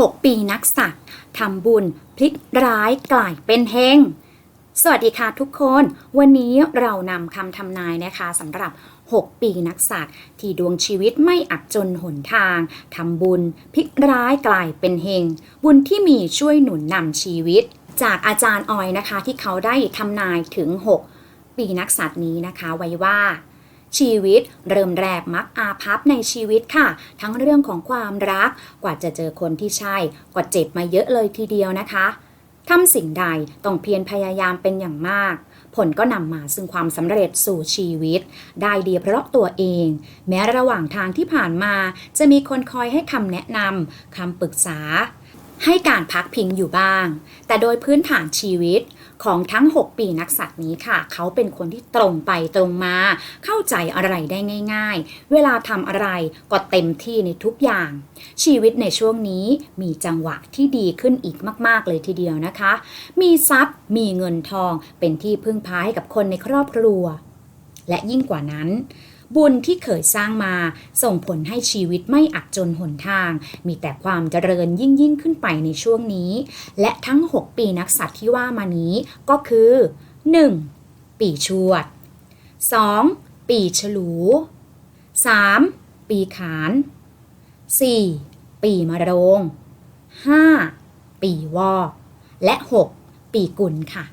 6 ปีนักสัตว์ทำบุญพลิกร้ายกลายเป็นเฮงสวัสดีค่ะทุกคน วันนี้เรานำคำทำนายนะคะสำหรับ 6 ปีนักสัตว์ที่ดวงชีวิตไม่อับจนหนทางทำบุญพลิกร้ายกลายเป็นเฮงบุญที่มีช่วยหนุนนำชีวิต จากอาจารย์ออยนะคะที่เขาได้ทำนายถึง 6 ปีนักสัตว์นี้นะคะไว้ว่า ชีวิต เริ่มแรกมักอาภัพในชีวิตค่ะ ทั้งเรื่องของความรักกว่าจะเจอคนที่ใช่กว่าเจ็บมาเยอะเลยทีเดียวนะคะทำสิ่งใดต้องเพียรพยายามเป็นอย่างมาก ผลก็นำมาซึ่งความสำเร็จสู่ชีวิต ได้ดีเพราะตัวเอง แม้ระหว่างทางที่ผ่านมา จะมีคนคอยให้คำแนะนำคำปรึกษา ให้การพักพิงอยู่บ้าง แต่โดยพื้นฐานชีวิตของทั้ง 6 ปีนักสัตว์นี้ค่ะ เขาเป็นคนที่ตรงไปตรงมา เข้าใจอะไรได้ง่าย ๆ เวลาทำอะไรก็เต็มที่ในทุกอย่าง ชีวิตในช่วงนี้มีจังหวะที่ดีขึ้นอีกมาก ๆ เลยทีเดียวนะคะ มีทรัพย์ มีเงินทองเป็นที่พึ่งพาให้กับคนในครอบครัว และยิ่งกว่านั้น บุญที่เคยสร้างมา ส่งผลให้ชีวิตไม่อับจนหนทาง มีแต่ความเจริญยิ่งยิ่งขึ้นไปในช่วงนี้ และทั้ง 6 ปีนักสัตว์ที่ว่ามานี้ก็คือ 1. ปีชวด 2. ปีฉลู 3. ปีขาน 4. ปีมะโรง 5. ปีวอกและ 6. ปีกุลค่ะ